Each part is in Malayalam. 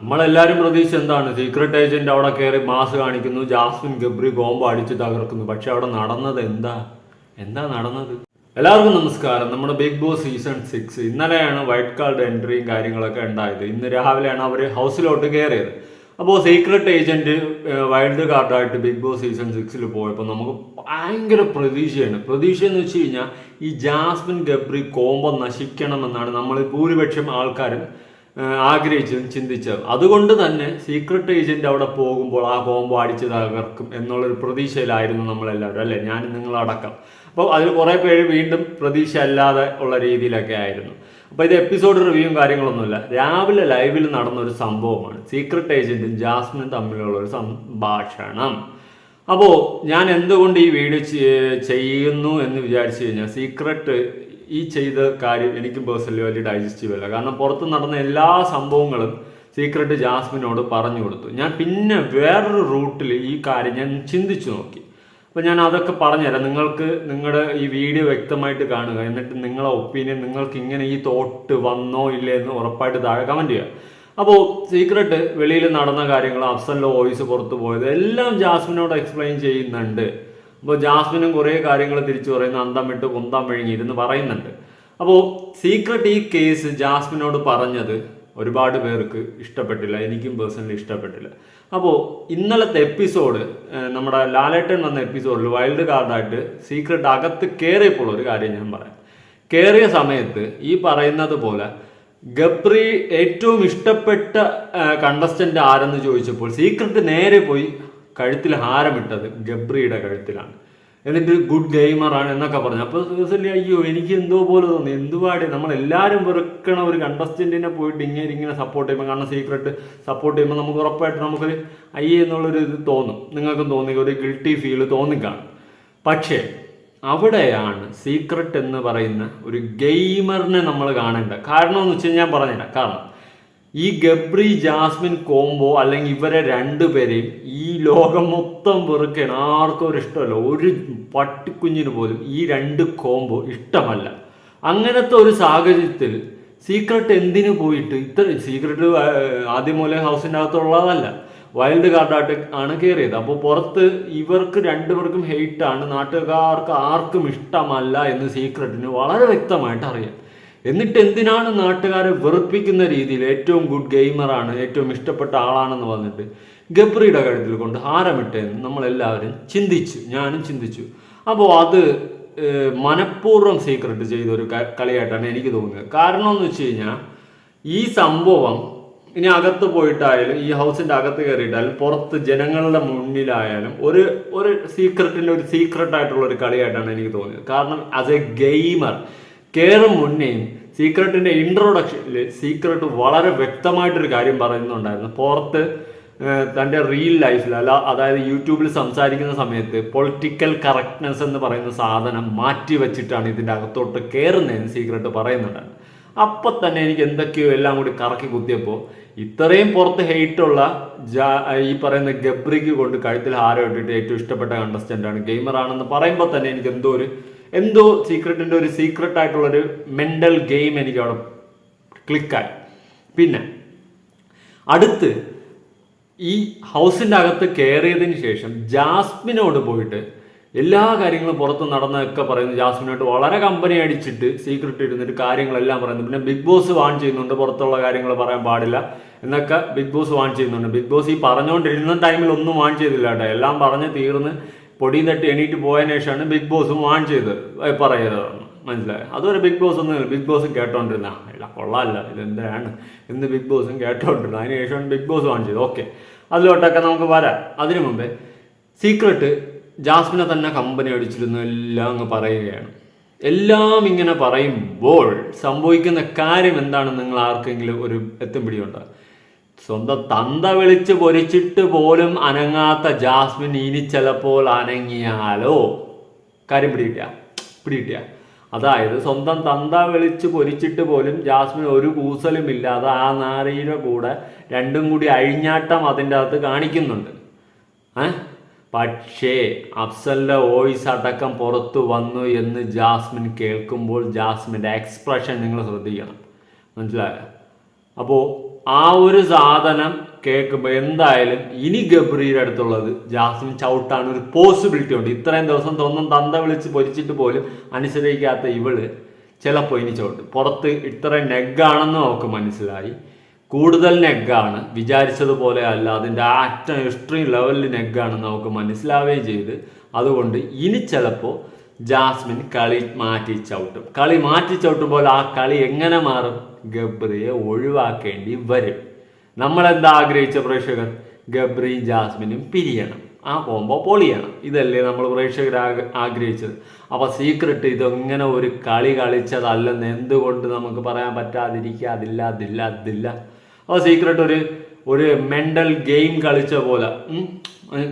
നമ്മളെല്ലാരും പ്രതീക്ഷ എന്താണ്? സീക്രട്ട് ഏജന്റ് അവിടെ കയറി മാസ് കാണിക്കുന്നു ജാസ്മിൻ ഗബ്രി ബോംബ് അടിച്ച് തകർക്കുന്നു. പക്ഷെ അവിടെ നടന്നത് എന്താ? എന്താ നടന്നത്? എല്ലാവർക്കും നമസ്കാരം. നമ്മുടെ ബിഗ് ബോസ് സീസൺ സിക്സ് ഇന്നലെയാണ് വൈറ്റ് കാർഡ് എൻട്രിയും കാര്യങ്ങളൊക്കെ ഉണ്ടായത്. ഇന്ന് രാവിലെയാണ് അവർ ഹൗസിലോട്ട് കയറിയത് അപ്പോൾ സീക്രട്ട് ഏജന്റ് വൈൽഡ് കാർഡായിട്ട് ബിഗ് ബോസ് സീസൺ സിക്സിൽ പോയപ്പോൾ നമുക്ക് ഭയങ്കര പ്രതീക്ഷയാണ്. പ്രതീക്ഷ എന്ന് വെച്ച് കഴിഞ്ഞാൽ ഈ ജാസ്മിൻ ഗബ്രി കോംബോ നശിക്കണമെന്നാണ് നമ്മൾ ഭൂരിപക്ഷം ആൾക്കാരും ഏഹ് ചിന്തിച്ചത് അതുകൊണ്ട് തന്നെ സീക്രട്ട് ഏജന്റ് അവിടെ പോകുമ്പോൾ ആ കോംബോ അടിച്ച് തകർക്കും എന്നുള്ളൊരു പ്രതീക്ഷയിലായിരുന്നു നമ്മളെല്ലാവരും അല്ലേ? ഞാൻ നിങ്ങളടക്കം അപ്പോൾ അതിൽ കുറേ പേര് വീണ്ടും പ്രതീക്ഷ അല്ലാതെ ഉള്ള രീതിയിലൊക്കെ ആയിരുന്നു. അപ്പോൾ ഇത് എപ്പിസോഡ് റിവ്യൂവും കാര്യങ്ങളൊന്നുമില്ല. രാവിലെ ലൈവിൽ നടന്ന ഒരു സംഭവമാണ്. സീക്രട്ട് ഏജന്റും ജാസ്മിനും തമ്മിലുള്ള ഒരു സംഭാഷണം. അപ്പോൾ ഞാൻ എന്തുകൊണ്ട് ഈ വീഡിയോ ചെയ്യുന്നു എന്ന് വിചാരിച്ചു കഴിഞ്ഞാൽ സീക്രട്ട് ഈ ചെയ്ത കാര്യം എനിക്ക് പേഴ്സണലി വലിയ ഡൈജസ്റ്റീവ് അല്ല കാരണം പുറത്ത് നടന്ന എല്ലാ സംഭവങ്ങളും സീക്രട്ട് ജാസ്മിനോട് പറഞ്ഞു കൊടുത്തു. ഞാൻ പിന്നെ വേറൊരു റൂട്ടിൽ ഈ കാര്യം ഞാൻ ചിന്തിച്ചു നോക്കി. അപ്പോൾ ഞാൻ അതൊക്കെ പറഞ്ഞുതരാം. നിങ്ങൾക്ക് നിങ്ങളുടെ ഈ വീഡിയോ വ്യക്തമായിട്ട് കാണുക. എന്നിട്ട് നിങ്ങളെ ഒപ്പീനിയൻ നിങ്ങൾക്ക് ഇങ്ങനെ ഈ തോട്ട് വന്നോ ഇല്ലേ എന്ന് ഉറപ്പായിട്ട് താഴെ കമന്റ് ചെയ്യുക. അപ്പോൾ സീക്രട്ട് വെളിയിൽ നടന്ന കാര്യങ്ങൾ അഫ്സലിന്റെ വോയിസ് പുറത്തു പോയത് എല്ലാം ജാസ്മിനോട് എക്സ്പ്ലെയിൻ ചെയ്യുന്നുണ്ട്. അപ്പോൾ ജാസ്മിനും കുറേ കാര്യങ്ങൾ തിരിച്ചു പറയുന്നു. അന്തം വിട്ട് കുന്തം വിഴുങ്ങിയിരുന്ന് പറയുന്നുണ്ട്. അപ്പോൾ സീക്രട്ട് ഈ കേസ് ജാസ്മിനോട് പറഞ്ഞത് ഒരുപാട് പേർക്ക് ഇഷ്ടപ്പെട്ടില്ല. എനിക്കും പേഴ്സണലി ഇഷ്ടപ്പെട്ടില്ല. അപ്പോൾ ഇന്നലത്തെ എപ്പിസോഡ് നമ്മുടെ ലാലേട്ടൻ വന്ന എപ്പിസോഡിൽ വൈൽഡ് കാർഡായിട്ട് സീക്രട്ട് അകത്ത് കയറിയപ്പോൾ ഒരു കാര്യം ഞാൻ പറയാം. കയറിയ സമയത്ത് ഈ പറയുന്നത് പോലെ ഗബ്രി ഏറ്റവും ഇഷ്ടപ്പെട്ട കണ്ടസ്റ്റന്റ് ആരെന്ന് ചോദിച്ചപ്പോൾ സീക്രട്ട് നേരെ പോയി കഴുത്തിൽ ഹാരമിട്ടത് ഗബ്രിയുടെ കഴുത്തിലാണ്. എന്നിട്ട് ഗുഡ് ഗെയിമറാണ് എന്നൊക്കെ പറഞ്ഞു. അപ്പോൾ സുഹസല്ലി അയ്യോ എനിക്ക് എന്തോ പോലെ തോന്നി. എന്തുവാടി? നമ്മൾ എല്ലാവരും വെറുക്കണ ഒരു കണ്ടസ്റ്റന്റിനെ പോയിട്ട് ഇങ്ങനെ ഇങ്ങനെ സപ്പോർട്ട് ചെയ്യുമ്പോൾ കാരണം സീക്രട്ട് സപ്പോർട്ട് ചെയ്യുമ്പോൾ നമുക്ക് ഉറപ്പായിട്ട് നമുക്ക് അയ്യേ എന്നുള്ളൊരു ഇത് തോന്നും. നിങ്ങൾക്കും തോന്നി ഒരു ഗിൽട്ടി ഫീൽ തോന്നിക്കാണും. പക്ഷേ അവിടെയാണ് സീക്രട്ട് എന്ന് പറയുന്ന ഒരു ഗെയിമറിനെ നമ്മൾ കാണേണ്ടത്. കാരണം എന്ന് വെച്ച് കഴിഞ്ഞാൽ ഞാൻ പറഞ്ഞുതരാം. കാരണം ഈ ഗബ്രി ജാസ്മിൻ കോംബോ അല്ലെങ്കിൽ ഇവരെ രണ്ടുപേരെയും ഈ ലോകം മൊത്തം വെറുക്കുകയാണ് ആർക്കും ഒരു ഇഷ്ടമല്ല. ഒരു പട്ടിക്കുഞ്ഞിന് പോലും ഈ രണ്ട് കോംബോ ഇഷ്ടമല്ല. അങ്ങനത്തെ ഒരു സാഹചര്യത്തിൽ സീക്രട്ട് എന്തിനു പോയിട്ട് ഇത്ര സീക്രട്ട് ആദ്യം മൂലം ഹൗസിന്റെ അകത്തുള്ളതല്ല. വൈൽഡ് കാർഡായിട്ട് ആണ് കയറിയത് അപ്പോൾ പുറത്ത് ഇവർക്ക് രണ്ടുപേർക്കും ഹെയ്റ്റാണ് നാട്ടുകാർക്ക് ആർക്കും ഇഷ്ടമല്ല എന്ന് സീക്രട്ടിന് വളരെ വ്യക്തമായിട്ട് അറിയാം. എന്നിട്ട് എന്തിനാണ് നാട്ടുകാരെ വെറുപ്പിക്കുന്ന രീതിയിൽ ഏറ്റവും ഗുഡ് ഗെയിമറാണ് ഏറ്റവും ഇഷ്ടപ്പെട്ട ആളാണെന്ന് പറഞ്ഞിട്ട് ഗബ്രിയുടെ കഴുത്തിൽ കൊണ്ട് ഹാരമിട്ടേന്ന് നമ്മളെല്ലാവരും ചിന്തിച്ചു ഞാനും ചിന്തിച്ചു. അപ്പോൾ അത് മനഃപൂർവം സീക്രട്ട് ചെയ്ത ഒരു കളിയായിട്ടാണ് എനിക്ക് തോന്നുന്നത് കാരണം എന്ന് വെച്ച് കഴിഞ്ഞാൽ ഈ സംഭവം ഇനി അകത്ത് പോയിട്ടായാലും ഈ ഹൗസിന്റെ അകത്ത് കയറിയിട്ടായാലും പുറത്ത് ജനങ്ങളുടെ മുന്നിലായാലും ഒരു ഒരു സീക്രട്ടിന്റെ ഒരു സീക്രട്ടായിട്ടുള്ള ഒരു കളിയായിട്ടാണ് എനിക്ക് തോന്നിയത്. കാരണം ആസ് എ ഗെയിമർ കയറും മുന്നേയും സീക്രട്ടിന്റെ ഇൻട്രോഡക്ഷനിൽ സീക്രട്ട് വളരെ വ്യക്തമായിട്ടൊരു കാര്യം പറയുന്നുണ്ടായിരുന്നു. പുറത്ത് തന്റെ റിയൽ ലൈഫിൽ അല്ല അതായത് യൂട്യൂബിൽ സംസാരിക്കുന്ന സമയത്ത് പൊളിറ്റിക്കൽ കറക്റ്റ്നെസ് എന്ന് പറയുന്ന സാധനം മാറ്റി വെച്ചിട്ടാണ് ഇതിന്റെ അകത്തോട്ട് കയറുന്നതെന്ന് സീക്രട്ട് പറയുന്നുണ്ടായിരുന്നു. അപ്പൊ തന്നെ എനിക്ക് എന്തൊക്കെയോ എല്ലാം കൂടി കറക്കി കുത്തിയപ്പോൾ ഇത്രയും പുറത്ത് ഹെയ്റ്റുള്ള ഈ പറയുന്ന ഗബ്രിക്ക് കൊണ്ട് കഴുത്തിൽ ഹാരം ഇട്ടിട്ട് ഏറ്റവും ഇഷ്ടപ്പെട്ട ഗെയിമർ ആണെന്ന് പറയുമ്പോൾ തന്നെ എനിക്ക് എന്തോ ഒരു എന്തോ സീക്രട്ടിന്റെ ഒരു സീക്രട്ട് ആയിട്ടുള്ളൊരു മെന്റൽ ഗെയിം എനിക്ക് അവിടെ ക്ലിക്കായി പിന്നെ അടുത്ത് ഈ ഹൗസിന്റെ അകത്ത് കയറിയതിന് ശേഷം ജാസ്മിനോട് പോയിട്ട് എല്ലാ കാര്യങ്ങളും പുറത്ത് നടന്നതൊക്കെ പറയുന്നു. ജാസ്മിനോട്ട് വളരെ കമ്പനി അടിച്ചിട്ട് സീക്രട്ട് ഇരുന്നിട്ട് കാര്യങ്ങളെല്ലാം പറയുന്നു. പിന്നെ ബിഗ് ബോസ് വാൺ ചെയ്യുന്നുണ്ട്. പുറത്തുള്ള കാര്യങ്ങൾ പറയാൻ പാടില്ല. എന്നൊക്കെ ബിഗ് ബോസ് വാൺ ചെയ്യുന്നുണ്ട്. ബിഗ് ബോസ് ഈ പറഞ്ഞുകൊണ്ടിരുന്ന ടൈമിൽ ഒന്നും വാൺ ചെയ്തില്ല കേട്ടോ. എല്ലാം പറഞ്ഞ് തീർന്ന് പൊടിയും നട്ട് എണീറ്റ് പോയതിനു ശേഷമാണ് ബിഗ് ബോസ് വാൺ ചെയ്ത് പറയുന്നത് മനസ്സിലായി? അതൊരു ബിഗ് ബോസ് ഒന്നും ബിഗ് ബോസും കേട്ടോണ്ടിരുന്ന ഇല്ല കൊള്ളാമല്ല ഇതെന്താണ്? ഇന്ന് ബിഗ് ബോസും കേട്ടോണ്ടിരുന്ന. അതിന് ശേഷമാണ് ബിഗ് ബോസ് വാൺ ചെയ്ത്. ഓക്കെ. അതിലോട്ടൊക്കെ നമുക്ക് വരാം. അതിനു മുമ്പേ സീക്രട്ട് ജാസ്മിനെ തന്നെ കമ്പനി അടിച്ചിരുന്നു. എല്ലാം അങ്ങ് പറയുകയാണ്. എല്ലാം ഇങ്ങനെ പറയുമ്പോൾ സംഭവിക്കുന്ന കാര്യം എന്താണെന്ന് നിങ്ങൾ ആർക്കെങ്കിലും ഒരു എത്തും പിടിയുണ്ടോ? സ്വന്തം തന്ത വിളിച്ച് പൊരിച്ചിട്ട് പോലും അനങ്ങാത്ത ജാസ്മിൻ ഇനി ചിലപ്പോൾ അനങ്ങിയാലോ? കാര്യം പിടികിട്ടിയ പിടികിട്ടിയ. അതായത് സ്വന്തം തന്ത വിളിച്ച് പൊരിച്ചിട്ട് പോലും ജാസ്മിൻ ഒരു കൂസലും ഇല്ലാതെ ആ നാരയുടെ കൂടെ രണ്ടും കൂടി അഴിഞ്ഞാട്ടം അതിന്റെ അകത്ത് കാണിക്കുന്നുണ്ട്. ഏ? പക്ഷേ അഫ്സലിന്റെ വോയിസ് അടക്കം പുറത്തു വന്നു എന്ന് ജാസ്മിൻ കേൾക്കുമ്പോൾ ജാസ്മിന്റെ എക്സ്പ്രഷൻ നിങ്ങൾ ശ്രദ്ധിക്കണം. മനസ്സിലായോ? അപ്പോൾ ആ ഒരു സാധനം കേൾക്കുമ്പോൾ എന്തായാലും ഇനി ഗബ്രിയുടെ അടുത്തുള്ളത് ജാസ്മിൻ ചവിട്ടാണ് ഒരു പോസിബിലിറ്റി ഉണ്ട്. ഇത്രയും ദിവസം തൊന്നും തന്ത വിളിച്ച് പൊരിച്ചിട്ട് പോലും അനുസരിക്കാത്ത ഇവൾ ചിലപ്പോൾ ഇനി ചവിട്ടും. പുറത്ത് ഇത്രയും നെഗാണെന്ന് നമുക്ക് മനസ്സിലായി. കൂടുതൽ നെഗാണ്. വിചാരിച്ചതുപോലെ അല്ല. അതിന്റെ ആറ്റം എക്സ്ട്രീം ലെവലിൽ നെഗാണെന്ന് നമുക്ക് മനസ്സിലാവുകയും ചെയ്ത്. അതുകൊണ്ട് ഇനി ചിലപ്പോൾ ജാസ്മിൻ കളി മാറ്റി ചവിട്ടും. കളി മാറ്റി ചവിട്ടുമ്പോൾ ആ കളി എങ്ങനെ മാറും? ഗബ്രിയെ ഒഴിവാക്കേണ്ടി വരും. നമ്മളെന്താ ആഗ്രഹിച്ച പ്രേക്ഷകർ? ഗബ്രിയും ജാസ്മിനും പിരിയണം. ആ കോമ്പോ പൊളിയണം. ഇതല്ലേ നമ്മൾ പ്രേക്ഷകർ ആഗ്രഹിച്ചത്. അപ്പോൾ സീക്രട്ട് ഇതെങ്ങനെ ഒരു കളി കളിച്ചതല്ലെന്ന് എന്തുകൊണ്ട് നമുക്ക് പറയാൻ പറ്റാതിരിക്കുക? അതില്ല അതില്ല അതില്ല. അപ്പോൾ സീക്രട്ട് ഒരു ഒരു മെന്റൽ ഗെയിം കളിച്ച പോലെ.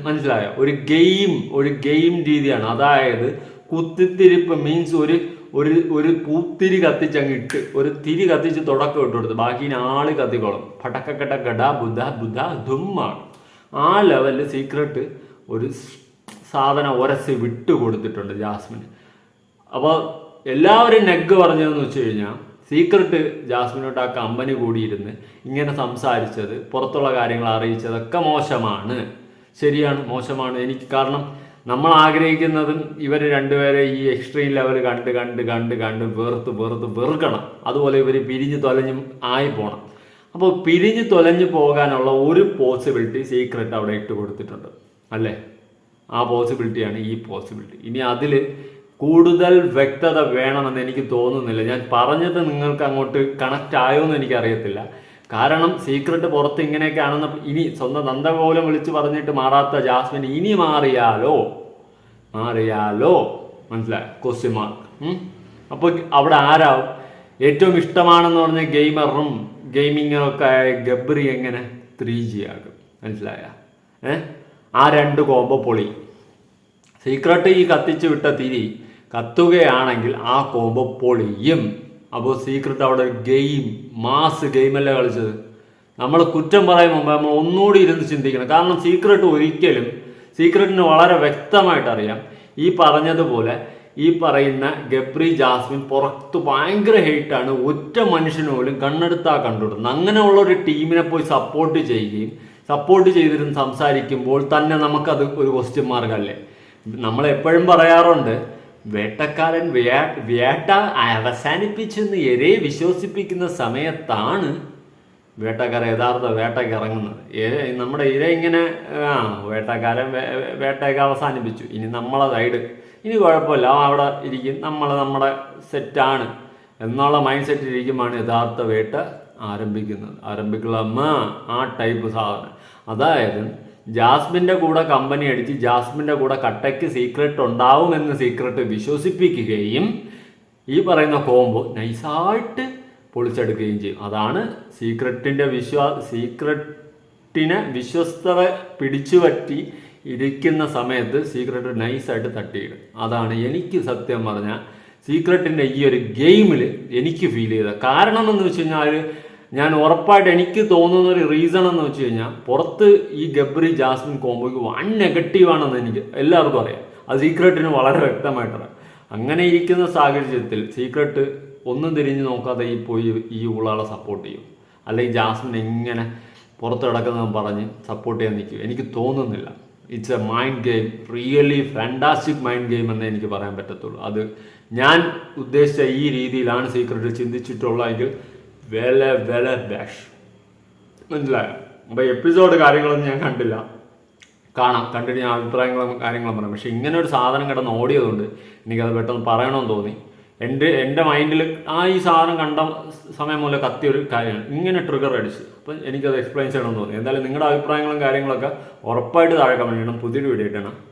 മനസ്സിലായോ? ഒരു ഗെയിം ഒരു ഗെയിം രീതിയാണ്. അതായത് കുത്തിത്തിരിപ്പ് മീൻസ് ഒരു ഒരു ഒരു പൂത്തിരി കത്തിച്ച് അങ്ങ് ഇട്ട് ഒരു തിരി കത്തിച്ച് തുടക്കം ഇട്ട് കൊടുത്ത്. ബാക്കി ആൾ കത്തിക്കോളും. പടക്കക്കട്ട ഗഡ ബുധ ബുധ ധുമ്മാണ്. ആ ലെവലിൽ സീക്രട്ട് ഒരു സാധനം ഒരസി വിട്ട് കൊടുത്തിട്ടുണ്ട് ജാസ്മിന്. അപ്പോൾ എല്ലാവരും നെഗ് പറഞ്ഞതെന്ന് വെച്ച് കഴിഞ്ഞാൽ സീക്രട്ട് ജാസ്മിനോട്ട് ആ കമ്പനി കൂടിയിരുന്ന് ഇങ്ങനെ സംസാരിച്ചത് പുറത്തുള്ള കാര്യങ്ങൾ അറിയിച്ചതൊക്കെ മോശമാണ്. ശരിയാണ് മോശമാണ്. എനിക്ക് കാരണം നമ്മൾ ആഗ്രഹിക്കുന്നതും ഇവർ രണ്ടുപേരെ ഈ എക്സ്ട്രീം ലെവൽ കണ്ട് കണ്ട് കണ്ട് കണ്ട് വെറുത്ത് വെറുത്ത് വെറുക്കണം. അതുപോലെ ഇവർ പിരിഞ്ഞ് തൊലഞ്ഞും ആയി പോകണം അപ്പോൾ പിരിഞ്ഞ് തൊലഞ്ഞു പോകാനുള്ള ഒരു പോസിബിലിറ്റി സീക്രട്ട് അവിടെ ഇട്ട് കൊടുത്തിട്ടുണ്ട്. അല്ലേ? ആ പോസിബിലിറ്റിയാണ് ഈ പോസിബിലിറ്റി ഇനി അതിൽ കൂടുതൽ വ്യക്തത വേണമെന്ന് എനിക്ക് തോന്നുന്നില്ല. ഞാൻ പറഞ്ഞത് നിങ്ങൾക്ക് അങ്ങോട്ട് കണക്റ്റ് ആയോ എന്ന് എനിക്കറിയത്തില്ല. കാരണം സീക്രട്ട് പുറത്ത് ഇങ്ങനെയൊക്കെയാണെന്ന് ഇനി സ്വന്തം നന്ദകോലം വിളിച്ചു പറഞ്ഞിട്ട് മാറാത്ത ജാസ്മിൻ ഇനി മാറിയാലോ? മാറിയാലോ? മനസ്സിലായി? ക്വസ്റ്റ്യൻ മാർക്ക് അപ്പോൾ അവിടെ ആരാവും? ഏറ്റവും ഇഷ്ടമാണെന്ന് പറഞ്ഞ ഗെയിമറും ഗെയിമിങ്ങും ഒക്കെ ആയ ഗബ്രി എങ്ങനെ? ത്രീ ജി ആകും. മനസ്സിലായ? ഏ? ആ രണ്ട് കോമ്പോ പൊളി. സീക്രട്ട് ഈ കത്തിച്ചു വിട്ട തിരി കത്തുകയാണെങ്കിൽ ആ കോമ്പോ പൊളിയും. അപ്പോൾ സീക്രട്ട് അവിടെ ഗെയിം മാസ് ഗെയിമല്ലേ കളിച്ചത്. നമ്മൾ കുറ്റം പറയും മുമ്പ് നമ്മൾ ഒന്നുകൂടി ഇരുന്ന് ചിന്തിക്കണം. കാരണം സീക്രട്ട് ഒരിക്കലും സീക്രട്ടിന് വളരെ വ്യക്തമായിട്ട് അറിയാം. ഈ പറഞ്ഞതുപോലെ ഈ പറയുന്ന ഗബ്രി ജാസ്മിൻ പുറത്ത് ഭയങ്കര ഹെയ്റ്റാണ്. ഒറ്റ മനുഷ്യന് പോലും കണ്ണെടുത്താ കണ്ടുവിടുന്നത്. അങ്ങനെയുള്ള ഒരു ടീമിനെ പോയി സപ്പോർട്ട് ചെയ്യുകയും സപ്പോർട്ട് ചെയ്തിരുന്ന് സംസാരിക്കുമ്പോൾ തന്നെ നമുക്കത് ഒരു ക്വസ്റ്റ്യൻ മാർഗമല്ലേ നമ്മൾ എപ്പോഴും പറയാറുണ്ട് വേട്ടക്കാരൻ വേട്ട അവസാനിപ്പിച്ചു അവസാനിപ്പിച്ചെന്ന് എരെ വിശ്വസിപ്പിക്കുന്ന സമയത്താണ് വേട്ടക്കാരൻ യഥാർത്ഥ വേട്ടയ്ക്ക് ഇറങ്ങുന്നത്. നമ്മുടെ ഇര ഇങ്ങനെ ആ വേട്ടക്കാരൻ വേട്ടയൊക്കെ അവസാനിപ്പിച്ചു. ഇനി നമ്മളെ സൈഡ് ഇനി കുഴപ്പമില്ല. അവിടെ ഇരിക്കും. നമ്മൾ നമ്മുടെ സെറ്റാണ്. എന്നുള്ള മൈൻഡ് സെറ്റ് ഇരിക്കുമ്പോഴാണ് യഥാർത്ഥ വേട്ട ആരംഭിക്കുന്നത്. ആരംഭിക്കുള്ള ആ ടൈപ്പ് സാധനം. അതായത് ജാസ്മിന്റെ കൂടെ കമ്പനി അടിച്ച് ജാസ്മിന്റെ കൂടെ കട്ടയ്ക്ക് സീക്രട്ട് ഉണ്ടാവുമെന്ന് സീക്രട്ട് വിശ്വസിപ്പിക്കുകയും ഈ പറയുന്ന കോംബോ നൈസായിട്ട് പൊളിച്ചെടുക്കുകയും ചെയ്യും. അതാണ് സീക്രട്ടിന്റെ വിശ്വാ സീക്രട്ടിനെ വിശ്വസ്തത പിടിച്ചു പറ്റി ഇരിക്കുന്ന സമയത്ത് സീക്രട്ട് നൈസായിട്ട് തട്ടിയിടും. അതാണ് എനിക്ക് സത്യം പറഞ്ഞാൽ സീക്രട്ടിന്റെ ഈ ഒരു ഗെയിമിൽ എനിക്ക് ഫീൽ ചെയ്തത്. കാരണം എന്ന് വെച്ച് കഴിഞ്ഞാൽ ഞാൻ ഉറപ്പായിട്ട് എനിക്ക് തോന്നുന്ന ഒരു റീസൺ എന്ന് വെച്ച് കഴിഞ്ഞാൽ പുറത്ത് ഈ ഗബ്രി ജാസ്മിൻ കോംബോയ്ക്ക് വൺ നെഗറ്റീവാണെന്ന് എനിക്ക് എല്ലാവർക്കും അറിയാം. അത് സീക്രട്ടിന് വളരെ വ്യക്തമായിട്ടറിയാം അങ്ങനെ ഇരിക്കുന്ന സാഹചര്യത്തിൽ സീക്രട്ട് ഒന്നും തിരിഞ്ഞ് നോക്കാതെ ഈ പോയി ഈ ഉള്ളാളെ സപ്പോർട്ട് ചെയ്യും. അല്ലെങ്കിൽ ജാസ്മിൻ എങ്ങനെ പുറത്ത് കിടക്കുന്നതെന്ന് പറഞ്ഞ് സപ്പോർട്ട് ചെയ്യാൻ നിൽക്കും. എനിക്ക് തോന്നുന്നില്ല. It's a mind game really fantastic mind game എന്നേ എനിക്ക് പറയാൻ പറ്റത്തുള്ളൂ. അത് ഞാൻ ഉദ്ദേശിച്ച ഈ രീതിയിലാണ് സീക്രട്ട് ചിന്തിച്ചിട്ടുള്ളതെങ്കിൽ വെല വില ഡാഷ് മനസ്സിലായോ? അപ്പോൾ എപ്പിസോഡ് കാര്യങ്ങളൊന്നും ഞാൻ കണ്ടില്ല. കാണാം. കണ്ടിട്ട് ഞാൻ അഭിപ്രായങ്ങളും കാര്യങ്ങളും പറയാം. പക്ഷെ ഇങ്ങനെ ഒരു സാധനം കിടന്ന് ഓടിയതുകൊണ്ട് എനിക്കത് പെട്ടെന്ന് പറയണമെന്ന് തോന്നി. എന്റെ എന്റെ മൈൻഡിൽ ആ ഈ സാധനം കണ്ട സമയം മൂലം കത്തിയ ഒരു കാര്യമാണ്. ഇങ്ങനെ ട്രിഗർ അടിച്ച്. അപ്പം എനിക്കത് എക്സ്പ്ലെയിൻ ചെയ്യണമെന്ന് തോന്നി. എന്തായാലും നിങ്ങളുടെ അഭിപ്രായങ്ങളും കാര്യങ്ങളൊക്കെ ഉറപ്പായിട്ട് താഴെ കമന്റ് ചെയ്യണം. പുതിയൊരു വീഡിയോ ഇട്ടണം